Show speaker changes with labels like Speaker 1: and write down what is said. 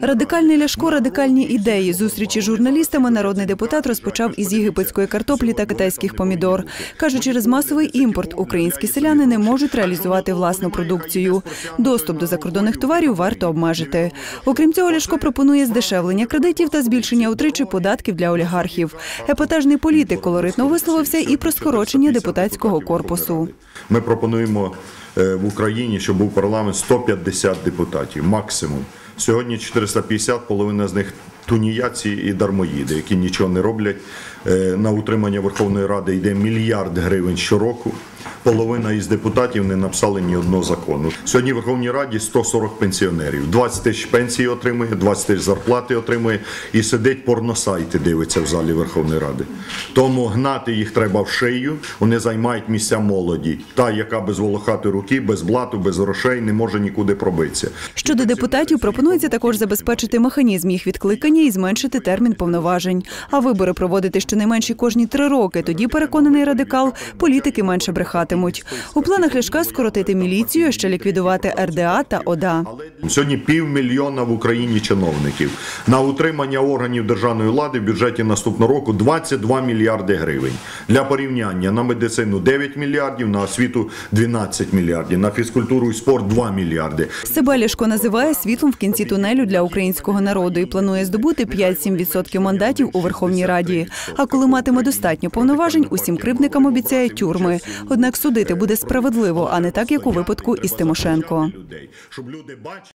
Speaker 1: Радикальний Ляшко, радикальні ідеї. Зустрічі з журналістами народний депутат розпочав із єгипетської картоплі та китайських помідор. Каже, через масовий імпорт українські селяни не можуть реалізувати власну продукцію. Доступ до закордонних товарів варто обмежити. Окрім цього, Ляшко пропонує здешевлення кредитів та збільшення утричі податків для олігархів. Епатажний політик колоритно висловився і про скорочення депутатського корпусу.
Speaker 2: Ми пропонуємо е, в Україні, щоб був парламент 150 депутатів, максимум. Сьогодні 450, половина з них туніяці і дармоїди, які нічого не роблять. Е, На утримання Верховної Ради йде мільярд гривень щороку. Половина із депутатів не написали ні одного закону. Сьогодні в Верховній Раді 140 пенсіонерів. 20 тисяч пенсії отримує, 20 тисяч зарплати отримує і сидить порносайти, дивиться в залі Верховної Ради. Тому гнати їх треба в шию. Вони займають місця молоді. Та, яка без волохати руки, без блату, без грошей не може нікуди пробитися.
Speaker 1: Щодо депутатів, пропонується також забезпечити механізм їх відкликання і зменшити термін повноважень. А вибори проводити щонайменше кожні три роки. Тоді переконаний радикал, політики менше брехатимуть. У планах Ляшка скоротити міліцію, а ще ліквідувати РДА та ОДА.
Speaker 2: Сьогодні півмільйона в Україні чиновників. На утримання органів державної влади в бюджеті наступного року 22 мільярди гривень. Для порівняння на медицину 9 мільярдів, на освіту 12 мільярдів, на фізкультуру і спорт 2 мільярди.
Speaker 1: Себе Ляшко називає світлом в кінці тунелю для українського народу і планує здобути 5-7% мандатів у Верховній Раді. А коли матиме достатньо повноважень, усім кривдникам обіцяє тюрми. Однак судити буде справедливо, а не так, як у випадку із Тимошенко.